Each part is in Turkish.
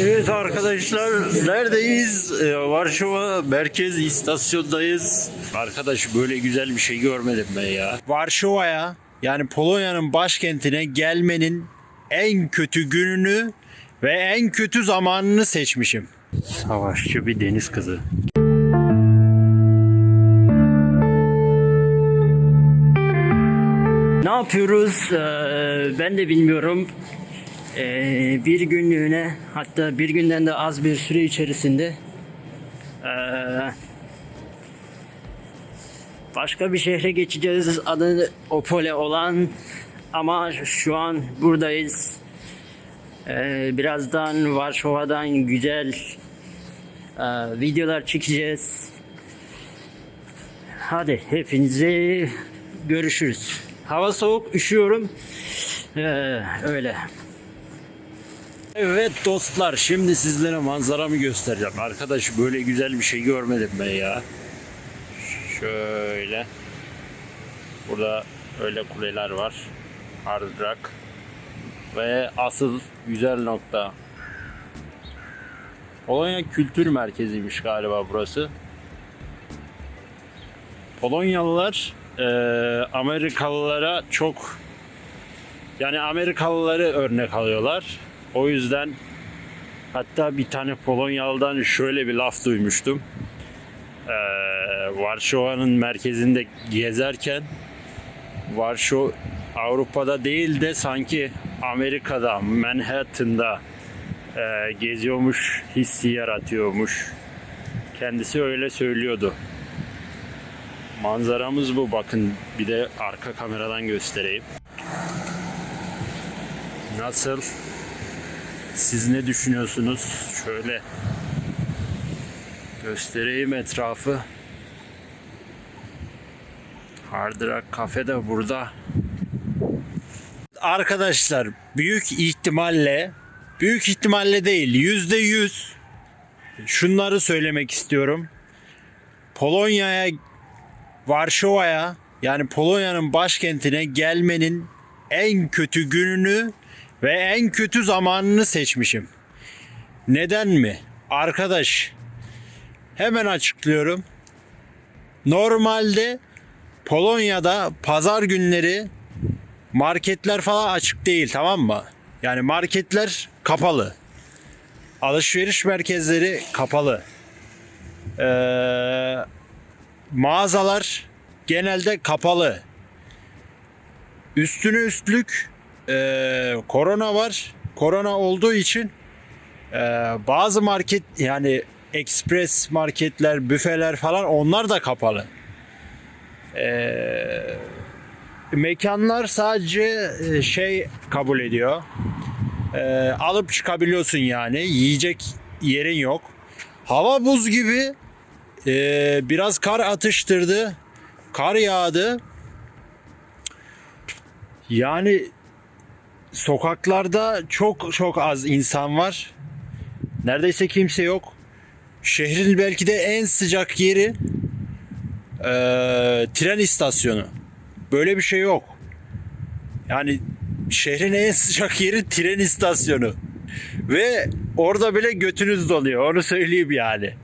Evet arkadaşlar neredeyiz? Ee, Varşova merkez istasyondayız. Arkadaş böyle güzel bir şey görmedim ben ya. Varşova'ya yani Polonya'nın başkentine gelmenin en kötü gününü ve en kötü zamanını seçmişim. Savaşçı bir deniz kızı. Ne yapıyoruz? Ee, ben de bilmiyorum. Ee, bir günlüğüne hatta bir günden de az bir süre içerisinde ee, başka bir şehre geçeceğiz. Adı Opole olan ama şu an buradayız. Ee, birazdan Varşova'dan güzel videolar çekeceğiz. Hadi hepinize görüşürüz. Hava soğuk, üşüyorum. Ee, öyle. Evet dostlar şimdi sizlere manzaramı göstereceğim. Arkadaş böyle güzel bir şey görmedim ben ya. Şöyle. Burada öyle kuleler var. Hard rock. Ve asıl güzel nokta. Polonya Kültür Merkezi'ymiş galiba burası. Polonyalılar eee, Amerikalılara çok yani Amerikalıları örnek alıyorlar. O yüzden hatta bir tane Polonyalı'dan şöyle bir laf duymuştum. Ee, Varşova'nın merkezinde gezerken Varşova Avrupa'da değil de sanki Amerika'da Manhattan'da e, geziyormuş hissi yaratıyormuş. Kendisi öyle söylüyordu. Manzaramız bu bakın bir de arka kameradan göstereyim. Nasıl? Siz ne düşünüyorsunuz? Şöyle göstereyim etrafı. Hard Rock Cafe de burada. Arkadaşlar büyük ihtimalle büyük ihtimalle değil yüzde yüz şunları söylemek istiyorum. Polonya'ya Varşova'ya yani Polonya'nın başkentine gelmenin en kötü gününü ve en kötü zamanını seçmişim. Neden mi? Arkadaş hemen açıklıyorum. Normalde Polonya'da pazar günleri marketler falan açık değil tamam mı? Yani marketler kapalı. Alışveriş merkezleri kapalı. Ee, mağazalar genelde kapalı. Üstüne üstlük e, korona var. Korona olduğu için e, bazı market yani ekspres marketler, büfeler falan onlar da kapalı. E, mekanlar sadece e, şey kabul ediyor. E, alıp çıkabiliyorsun yani. Yiyecek yerin yok. Hava buz gibi. E, biraz kar atıştırdı. Kar yağdı. Yani sokaklarda çok çok az insan var. Neredeyse kimse yok. Şehrin belki de en sıcak yeri eee, tren istasyonu. Böyle bir şey yok. Yani şehrin en sıcak yeri tren istasyonu. Ve orada bile götünüz doluyor. Onu söyleyeyim yani.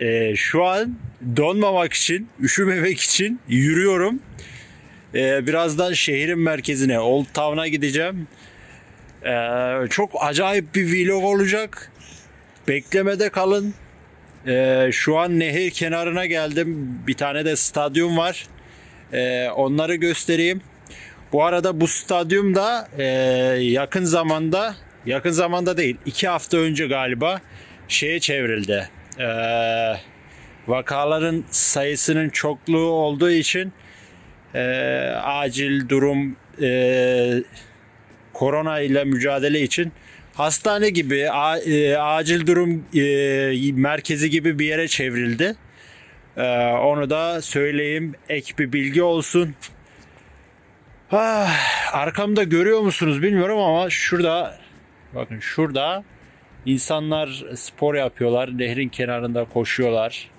Eee, şu an donmamak için, üşümemek için yürüyorum. Ee, birazdan şehrin merkezine, Old Town'a gideceğim. Ee, çok acayip bir vlog olacak. Beklemede kalın. Ee, şu an nehir kenarına geldim. Bir tane de stadyum var. Ee, onları göstereyim. Bu arada bu stadyum da e, yakın zamanda, yakın zamanda değil, iki hafta önce galiba şeye çevrildi. Ee, vakaların sayısının çokluğu olduğu için e, acil durum e, korona ile mücadele için hastane gibi a- e, acil durum e, merkezi gibi bir yere çevrildi. E, onu da söyleyeyim ek bir bilgi olsun. Ah, arkamda görüyor musunuz bilmiyorum ama şurada bakın şurada insanlar spor yapıyorlar. Nehrin kenarında koşuyorlar.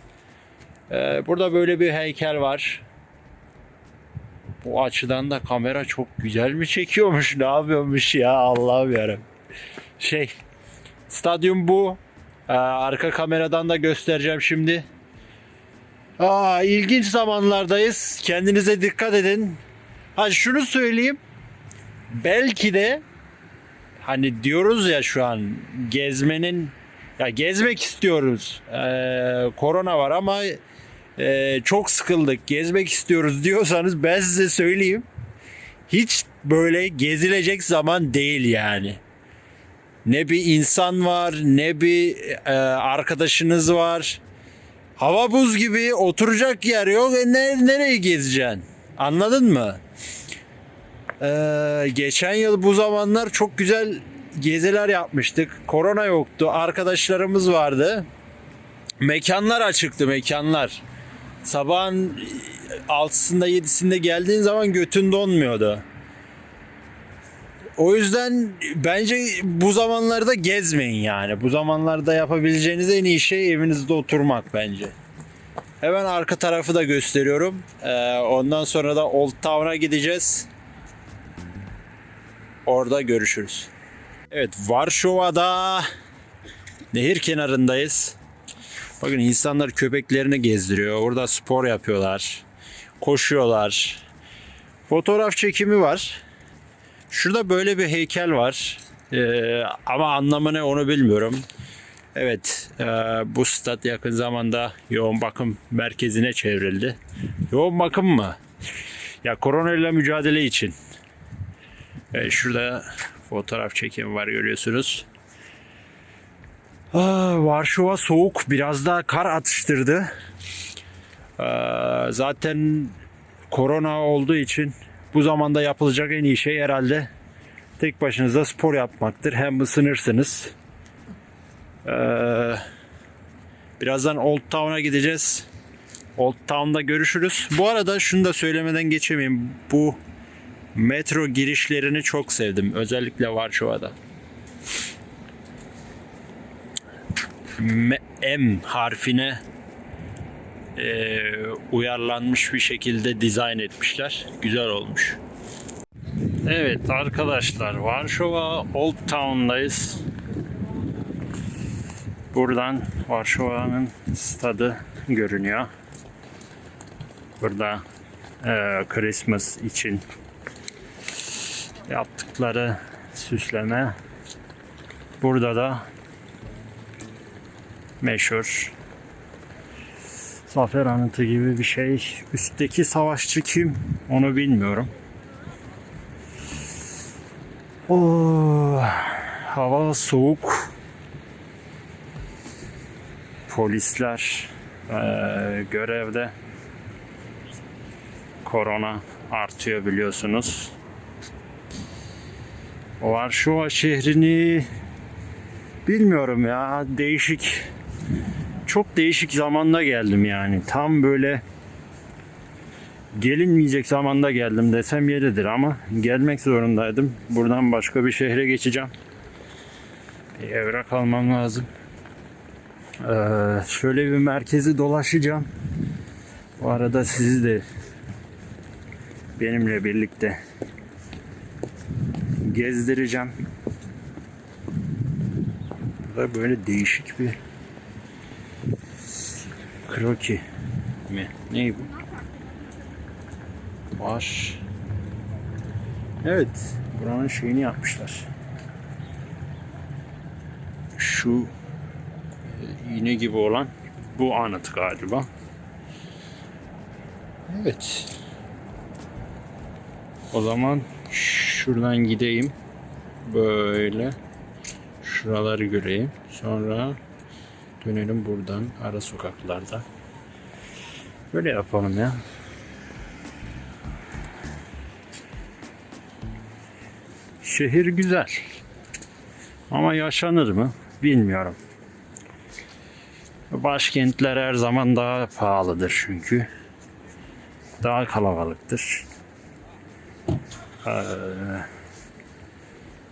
E, burada böyle bir heykel var. Bu açıdan da kamera çok güzel mi çekiyormuş? Ne yapıyormuş ya Allah'ım yarabbim. Şey Stadyum bu. Ee, arka kameradan da göstereceğim şimdi. Aa, ilginç zamanlardayız. Kendinize dikkat edin. Ha şunu söyleyeyim. Belki de hani diyoruz ya şu an gezmenin ya gezmek istiyoruz. Ee, korona var ama e, çok sıkıldık. Gezmek istiyoruz diyorsanız ben size söyleyeyim. Hiç böyle gezilecek zaman değil yani. Ne bir insan var, ne bir e, arkadaşınız var. Hava buz gibi oturacak yer yok. E ne, nereye gezeceksin? Anladın mı? Ee, geçen yıl bu zamanlar çok güzel geziler yapmıştık. Korona yoktu. Arkadaşlarımız vardı. Mekanlar açıktı mekanlar. Sabahın 6'sında 7'sinde geldiğin zaman götün donmuyordu. O yüzden bence bu zamanlarda gezmeyin yani. Bu zamanlarda yapabileceğiniz en iyi şey evinizde oturmak bence. Hemen arka tarafı da gösteriyorum. Ee, ondan sonra da Old Town'a gideceğiz. Orada görüşürüz. Evet Varşova'da nehir kenarındayız. Bakın insanlar köpeklerini gezdiriyor. Orada spor yapıyorlar. Koşuyorlar. Fotoğraf çekimi var. Şurada böyle bir heykel var. Ee, ama anlamı ne onu bilmiyorum. Evet, e, bu stat yakın zamanda yoğun bakım merkezine çevrildi. Yoğun bakım mı? Ya korona ile mücadele için. Evet, şurada fotoğraf çekimi var görüyorsunuz. Aa, Varşova soğuk, biraz daha kar atıştırdı. Aa, zaten korona olduğu için bu zamanda yapılacak en iyi şey herhalde tek başınıza spor yapmaktır. Hem ısınırsınız. Ee, birazdan Old Town'a gideceğiz. Old Town'da görüşürüz. Bu arada şunu da söylemeden geçemeyeyim. Bu metro girişlerini çok sevdim. Özellikle Varşova'da. M, harfine e, uyarlanmış bir şekilde dizayn etmişler. Güzel olmuş. Evet arkadaşlar Varşova Old Town'dayız. Buradan Varşova'nın stadı görünüyor. Burada e, Christmas için yaptıkları süsleme. Burada da meşhur zafer anıtı gibi bir şey. Üstteki savaşçı kim? Onu bilmiyorum. Oo, hava soğuk. Polisler eee, görevde. Korona artıyor biliyorsunuz. Varşova şehrini bilmiyorum ya değişik çok değişik zamanda geldim yani. Tam böyle gelinmeyecek zamanda geldim desem yeridir ama gelmek zorundaydım. Buradan başka bir şehre geçeceğim. Bir evrak almam lazım. Ee, şöyle bir merkezi dolaşacağım. Bu arada sizi de benimle birlikte gezdireceğim. Burada böyle değişik bir kroki mi? Ne bu? Var. Evet. Buranın şeyini yapmışlar. Şu e, iğne gibi olan bu anıt galiba. Evet. O zaman şuradan gideyim. Böyle. Şuraları göreyim. Sonra dönelim buradan ara sokaklarda. Böyle yapalım ya. Şehir güzel. Ama yaşanır mı? Bilmiyorum. Başkentler her zaman daha pahalıdır çünkü. Daha kalabalıktır. Ee,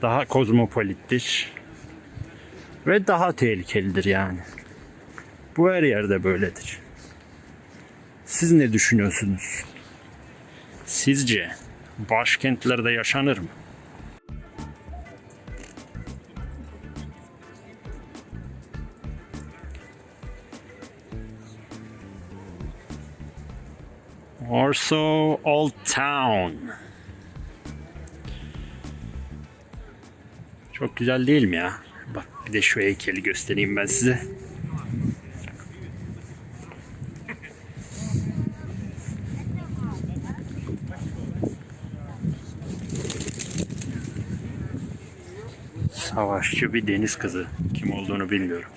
daha kozmopolittir. Ve daha tehlikelidir yani. Bu her yerde böyledir. Siz ne düşünüyorsunuz? Sizce başkentlerde yaşanır mı? Warsaw Old Town. Çok güzel değil mi ya? Bak bir de şu heykeli göstereyim ben size. Savaşçı bir deniz kızı. Kim olduğunu bilmiyorum.